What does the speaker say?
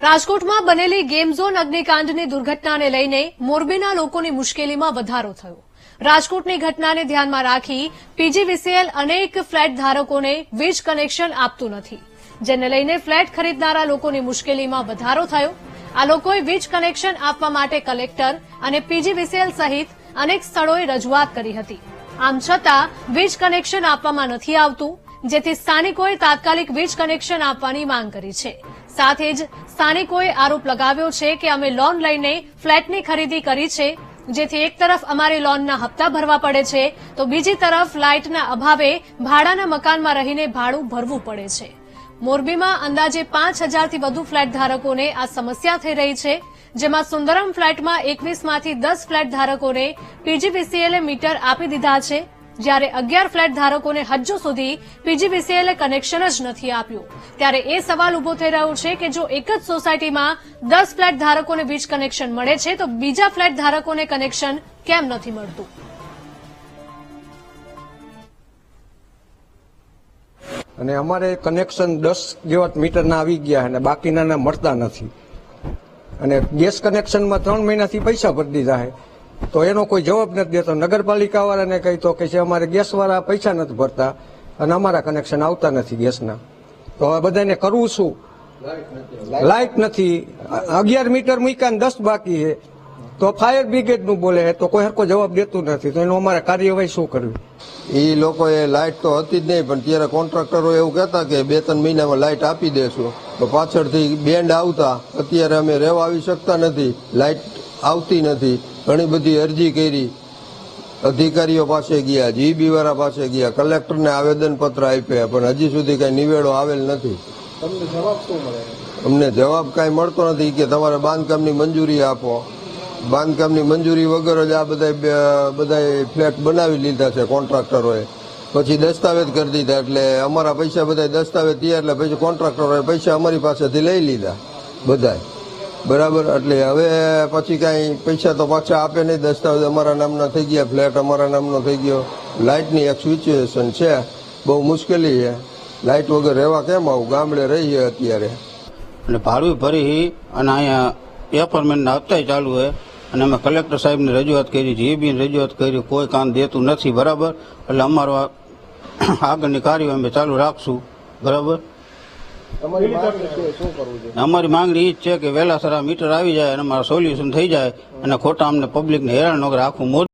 રાજકોટમાં બનેલી game zone અગ્નિકાંડની દુર્ઘટનાને લઈને મોરબીના લોકોની મુશ્કેલીમાં વધારો થયો. રાજકોટની ઘટનાને ધ્યાનમાં રાખી પીજીવીસીએલ અનેક ફ્લેટ ધારકોને વીજ કનેક્શન આપતું નથી. જેને લઈને ફ્લેટ ખરીદનારા લોકોની મુશ્કેલીમાં વધારો થયો. આ લોકોએ વીજ કનેક્શન આપવા માટે કલેક્ટર અને પીજીવીસીએલ સહિત અનેક સ્થળોએ રજૂઆત કરી હતી. આમ છતાં, વીજ કનેક્શન આપવામાં નથી આવતું, જેથી સ્થાનિકોએ તાત્કાલિક વીજ કનેક્શન આપવાની માંગ કરી છે. સાથે જ સ્થાનિકોએ આરોપ લગાવ્યો છે કે અમે લોન લઈને ફ્લેટની ખરીદી કરી છે, જેથી એક તરફ અમારે લોનના હપ્તા ભરવા પડે છે, તો બીજી તરફ લાઇટના અભાવે ભાડાના મકાનમાં રહીને ભાડું ભરવું પડે છે. મોરબીમાં અંદાજે પાંચ હજારથી વધુ ફ્લેટ ધારકોને આ સમસ્યા થઈ રહી છે, જેમાં સુંદરમ ફ્લેટમાં એકવીસમાંથી દસ ફ્લેટ ધારકોને પીજીવીસીએલે મીટર આપી દીધા છે જ્યારે અગિયાર ફ્લેટ ધારકોને હજુ સુધી પીજીવીસીએલે કનેક્શન જ નથી આપ્યું. ત્યારે એ સવાલ ઊભો થઈ રહ્યો છે કે જો એક જ સોસાયટીમાં દસ ફ્લેટ ધારકોને વીજ કનેક્શન મળે છે, તો બીજા ફ્લેટ ધારકોને કનેક્શન કેમ નથી મળતું? અને અમારે કનેક્શન દસ જેવા મીટરના આવી ગયા અને બાકીના મળતા નથી. અને ગેસ કનેક્શનમાં ત્રણ મહિનાથી પૈસા ભરી દીધા છે. તો એનો કોઈ જવાબ નથી દેતો. નગરપાલિકા વાળાને કહી તો કે છે, અમારે ગેસ વાળા પૈસા નથી ભરતા અને અમારા કનેક્શન આવતા નથી ગેસના. તો હવે બધાને કરવું શું? લાઇટ નથી. અગિયાર મીટર મૂક્યા દસ બાકી છે. તો ફાયર બ્રિગેડનું બોલે તો કોઈ હરકો જવાબ દેતું નથી. તો એનું અમારે કાર્યવાહી શું કરવી? એ લોકોએ લાઇટ તો હતી જ નહીં, પણ ત્યારે કોન્ટ્રાક્ટરો એવું કહેતા કે બે ત્રણ મહિનામાં લાઇટ આપી દેશું. તો પાછળથી બેન્ડ આવતા. અત્યારે અમે રહેવા આવી શકતા નથી. લાઇટ આવતી નથી. ઘણી બધી અરજી કરી. અધિકારીઓ પાસે ગયા જીબી વાળા પાસે ગયા કલેક્ટરને આવેદન પત્ર આપ્યા પણ હજી સુધી કઈ નિવેડો આવેલ નથી. અમને જવાબ કાંઈ મળતો નથી કે તમારે બાંધકામની મંજૂરી આપો. બાંધકામની મંજૂરી વગર જ આ બધા બધા ફ્લેટ બનાવી લીધા છે કોન્ટ્રાક્ટરોએ. પછી દસ્તાવેજ કરી દીધા એટલે અમારા પૈસા બધા દસ્તાવેજ થયા એટલે પછી કોન્ટ્રાક્ટરોએ પૈસા અમારી પાસેથી લઈ લીધા બધાય. બરાબર, એટલે હવે પછી કાંઈ પૈસા તો પાછા આપે નહીં. દસ્તાવેજ અમારા નામના થઈ ગયા, ફ્લેટ અમારા નામનો થઈ ગયો. લાઇટની એક સિચ્યુએશન છે. બહુ મુશ્કેલી છે. લાઇટ વગર રહેવા કેમ આવું? ગામડે રહીએ અત્યારે. અને ભાડું ભરી અને અહીંયા એપોઇન્ટમેન્ટના હપ્તા ચાલુ હોય અને અમે કલેક્ટર સાહેબની રજૂઆત કરી જીબીને રજૂઆત કરી, કોઈ કામ દેતું નથી, બરાબર? એટલે અમારો આગળની કાર્યવાહી અમે ચાલુ રાખશું. બરાબર? અમારી માંગણી એ જ છે કે વહેલાસર આ મીટર આવી જાય અને અમારા સોલ્યુશન થઈ જાય અને ખોટા અમને પબ્લિકને હેરાન વગર કરે. આખું મોદી